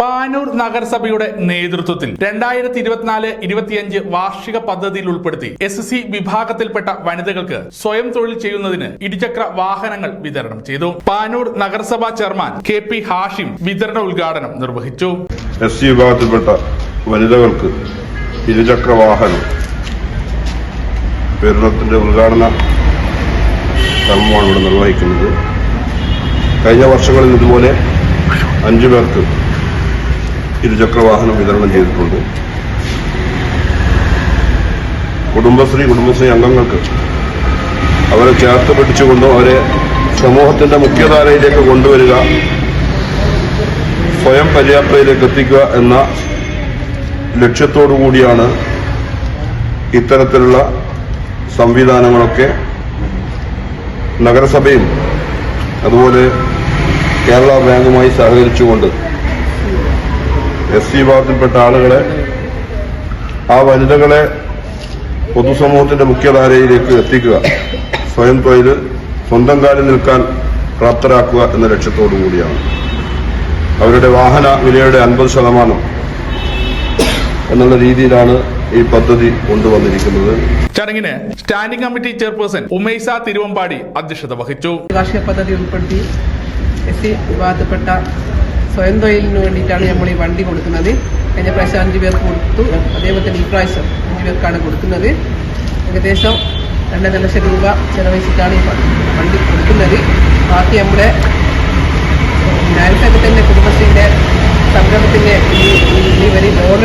പാനൂർ നഗരസഭയുടെ നേതൃത്വത്തിൽ രണ്ടായിരത്തി ഇരുപത്തിനാല് ഇരുപത്തിയഞ്ച് വാർഷിക പദ്ധതിയിൽ ഉൾപ്പെടുത്തി എസ് സി വിഭാഗത്തിൽപ്പെട്ട വനിതകൾക്ക് സ്വയം തൊഴിൽ ചെയ്യുന്നതിന് ഇരുചക്ര വാഹനങ്ങൾ വിതരണം ചെയ്തു. പാനൂർ നഗരസഭാ ചെയർമാൻ കെ പി ഹാഷിം വിതരണ ഉദ്ഘാടനം നിർവഹിച്ചു. എസ് സി വിഭാഗത്തിൽപ്പെട്ട വനിതകൾക്ക് ഇരുചക്ര വാഹനം വിതരണത്തിന്റെ ഉദ്ഘാടന കർമ്മമാണ് ഇവിടെ നിർവഹിക്കുന്നത്. കഴിഞ്ഞ വർഷങ്ങളിൽ ഇതുപോലെ അഞ്ചു പേർക്ക് ഇരുചക്ര വാഹനം വിതരണം ചെയ്തിട്ടുണ്ട്. കുടുംബശ്രീ കുടുംബശ്രീ അംഗങ്ങൾക്ക് അവരെ ചേർത്ത് പിടിച്ചുകൊണ്ടും അവരെ സമൂഹത്തിന്റെ മുഖ്യധാരയിലേക്ക് കൊണ്ടുവരിക സ്വയം പര്യാപ്തയിലേക്ക് എത്തിക്കുക എന്ന ലക്ഷ്യത്തോടു കൂടിയാണ് ഇത്തരത്തിലുള്ള സംവിധാനങ്ങളൊക്കെ നഗരസഭയും അതുപോലെ കേരള ബാങ്കുമായി സഹകരിച്ചുകൊണ്ട് എസ് സി വിഭാഗത്തിൽപ്പെട്ട ആളുകളെ ആ വനിതകളെ പൊതുസമൂഹത്തിന്റെ മുഖ്യധാരയിലേക്ക് എത്തിക്കുക. സ്വയം തൊഴിൽ സ്വന്തം കാലിൽ നിൽക്കാൻ പ്രാപ്തരാക്കുക എന്ന ലക്ഷ്യത്തോടു കൂടിയാണ്. അവരുടെ വാഹന വിലയുടെ അൻപത് ശതമാനം എന്നുള്ള രീതിയിലാണ് ഈ പദ്ധതി കൊണ്ടുവന്നിരിക്കുന്നത്. ചടങ്ങിന് standing committee chairperson Umaisa Thiruvambadi അധ്യക്ഷത വഹിച്ചു. കാർഷിക പദ്ധതി ഉൾപ്പെടുത്തി എസ് സി വിഭാഗത്തിൽപ്പെട്ട സ്വയം തൊഴിലിന് വേണ്ടിയിട്ടാണ് നമ്മൾ ഈ വണ്ടി കൊടുക്കുന്നത്. കഴിഞ്ഞ പ്രാവശ്യം അഞ്ച് പേർക്ക് കൊടുത്തു. അതേപോലെ തന്നെ ഈ പ്രാവശ്യം അഞ്ച് പേർക്കാണ് കൊടുക്കുന്നത്. ഏകദേശം രണ്ടര ലക്ഷം രൂപ ചെലവഴിച്ചിട്ടാണ് ഈ വണ്ടി കൊടുക്കുന്നത്. ബാക്കി നമ്മുടെ നേരത്തെ തന്നെ കുടുംബശ്രീയുടെ സംരംഭത്തിന്റെ ഈ loan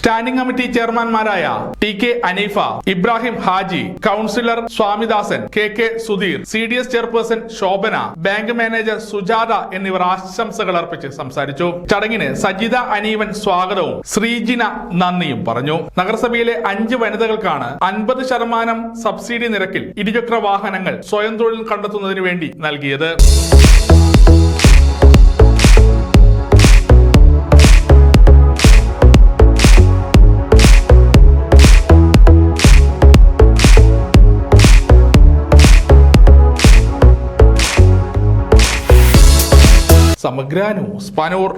standing committee ചെയർമാൻമാരായ T K Aneefa Ibrahim Haji councillor Swamidasan K K Sudheer C D S chairperson Shobhana bank manager Sujatha എന്നിവർ ആശംസകൾ അർപ്പിച്ച് സംസാരിച്ചു. ചടങ്ങിന് സജിത അനീവൻ സ്വാഗതവും ശ്രീജിന നന്ദിയും പറഞ്ഞു. നഗരസഭയിലെ അഞ്ച് വനിതകൾക്കാണ് അൻപത് ശതമാനം സബ്സിഡി നിരക്കിൽ ഇരുചക്ര വാഹനങ്ങൾ സ്വയം തൊഴിൽ കണ്ടെത്തുന്നതിന് വേണ്ടി നൽകിയത്. സമഗ്ര ന്യൂസ് പനൂർ